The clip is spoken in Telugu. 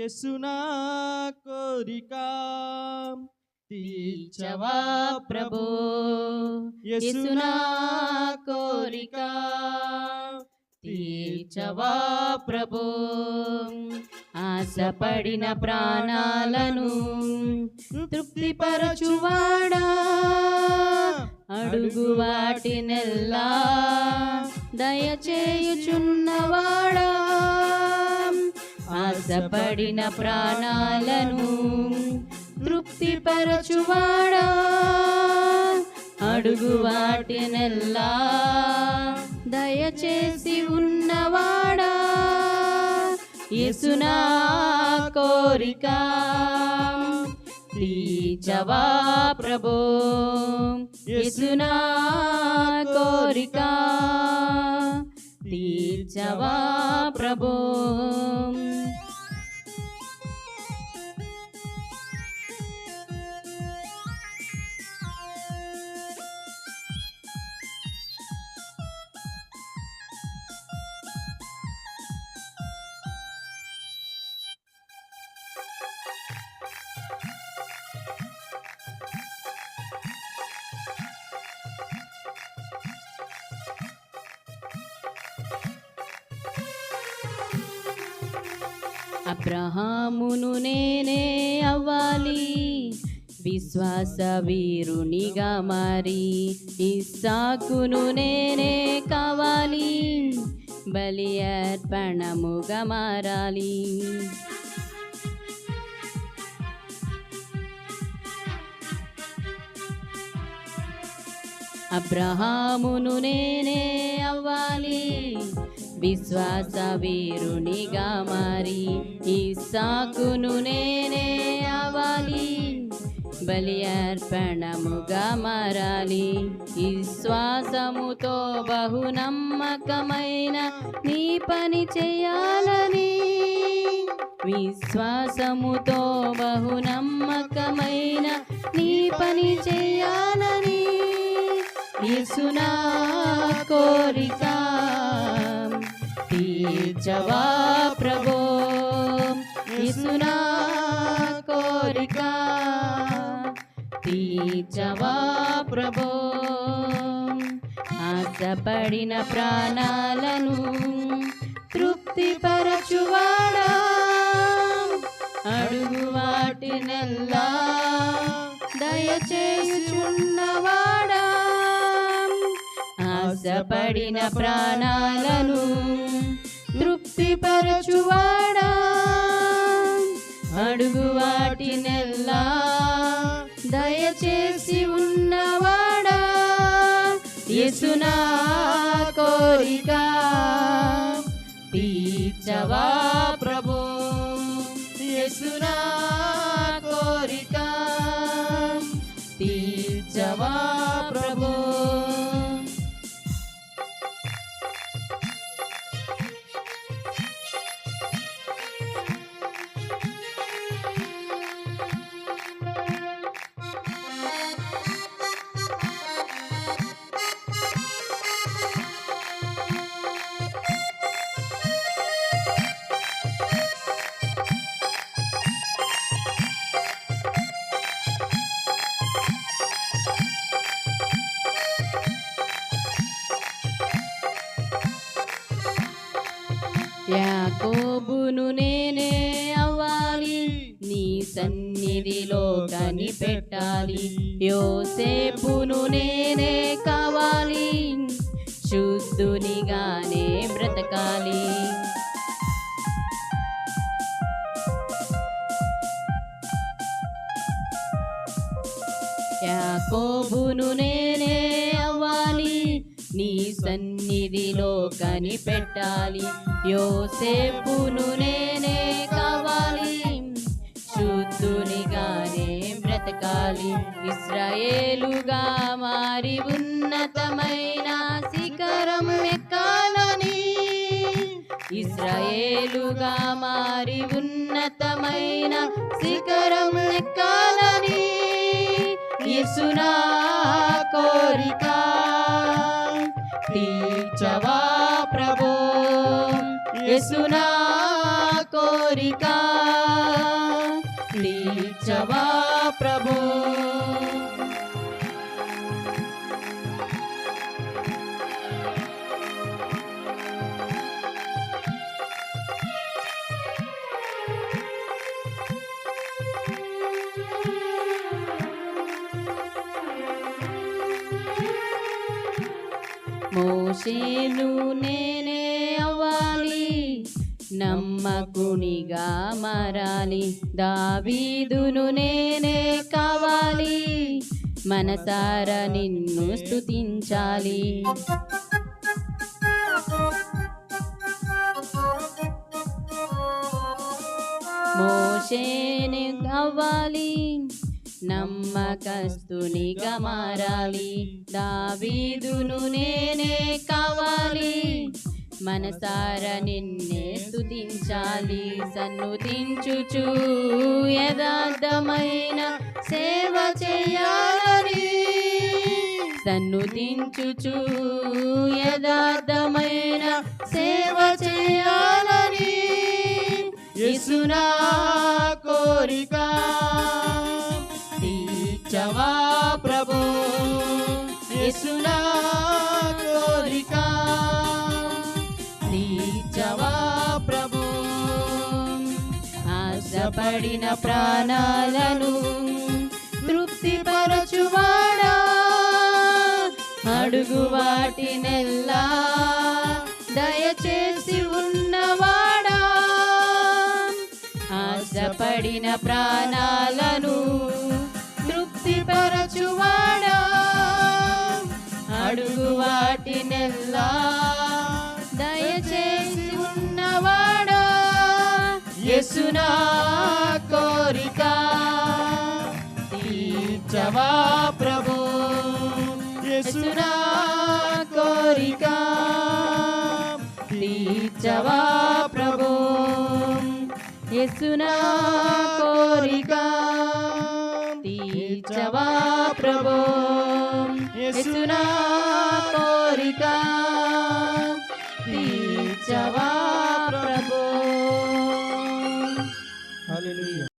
యసునా కోరిక. తీర్చవా ప్రభు. యసునా కోరిక. తీర్చవా ప్రభు. ఆశపడిన ప్రాణాలను తృప్తిపరచువాడా? అడుగు వాటినెల్లా దయచేయుచున్నవాడా? ఆశపడిన ప్రాణాలను తృప్తిపరచువాడా. అడుగు వాటినెల్లా దయచేసి ఉన్నవాడా. యేసునా కోరిక. తీర్చవా ప్రభో. యేసునా కోరిక. తీర్చవా ప్రభో. అబ్రహామును నేనే అవ్వాలి. విశ్వాస వీరునిగా మారి ఇస్సాకును నేనే కావాలి. బలి అర్పణముగా మారాలి. అబ్రహామును నేనే అవ్వాలి. విశ్వాస వీరునిగా మారి ఇస్సాకును నేనే అవ్వాలి. బలి అర్పణముగా మారాలి. విశ్వాసముతో బహు నమ్మకమైన నీ పని చేయాలని. విశ్వాసముతో బహు నమ్మకమైన నీ పని చేయాలని. యేసునా కోరిక తీర్చవా ప్రభో. యేసునా కోరిక తీర్చవా ప్రభో. ఆశపడిన ప్రాణాలను తృప్తిపరచువాడా. అడుగు వాటినెల్లా దయచేసుచున్నవాడా ఆశపడిన ప్రాణాలను తృప్తిపరచువాడా? అడుగు వాటినెల్లా దయచేసి ఉన్నవాడా? యేసునా కోరిక తీర్చవా? యాకోబును నేనే అవ్వాలి. నీ సన్నిధిలో కనిపెట్టాలి. యోసేపును నేనే కావాలి. శుద్ధునిగానే బ్రతకాలి. యాకోబును నేనే నీ సన్నిధిలో కనిపెట్టాలి. యోసేపును నేనే కావాలి. శుద్ధునిగానే బ్రతకాలి. ఇస్రాయేలుగా మారి ఉన్నతమైన శిఖరం ఎక్కాలని. ఇస్రాయేలుగా మారి ఉన్నతమైన శిఖరం ఎక్కాలని. యేసునా కోరిక తీర్చవా ప్రభో? యేసునా కోరిక. కోరిక తీర్చవా మోసేను నేనే అవ్వాలి. నమ్మకునిగా మారాలి. దావీదును నేనే కావాలి. మనసార నిన్ను స్థుతించాలి మోసేను అవ్వాలి నమ్మకస్తునిగా మారాలి దావీదును నేనే కావాలి. మనసార నిన్నే స్తుతించాలి. సన్నుతించుచు యథార్థమైన సేవ చేయాలని. సన్నుతించుచు యథార్థమైన సేవ చేయాలని. యేసునా కోరిక. తీర్చవా ప్రభు? యేసునా కోరిక. తీర్చవా ప్రభు? ఆశపడిన ప్రాణాలను తృప్తిపరచువాడా? అడుగు వాటినెల్లా దయచేసి ఉన్నవాడా? ఆశపడిన ప్రాణాలను తృప్తిపరచువాడా అడుగు వాటినెల్లా. దయచేసి ఉన్నవాడా. యసునా కోరిక. తీర్చవా ప్రభు. యసునా కోరిక. తీర్చవా ప్రభు. యసునా కోరిక. తీర్చవా ప్రభు. కోరిక.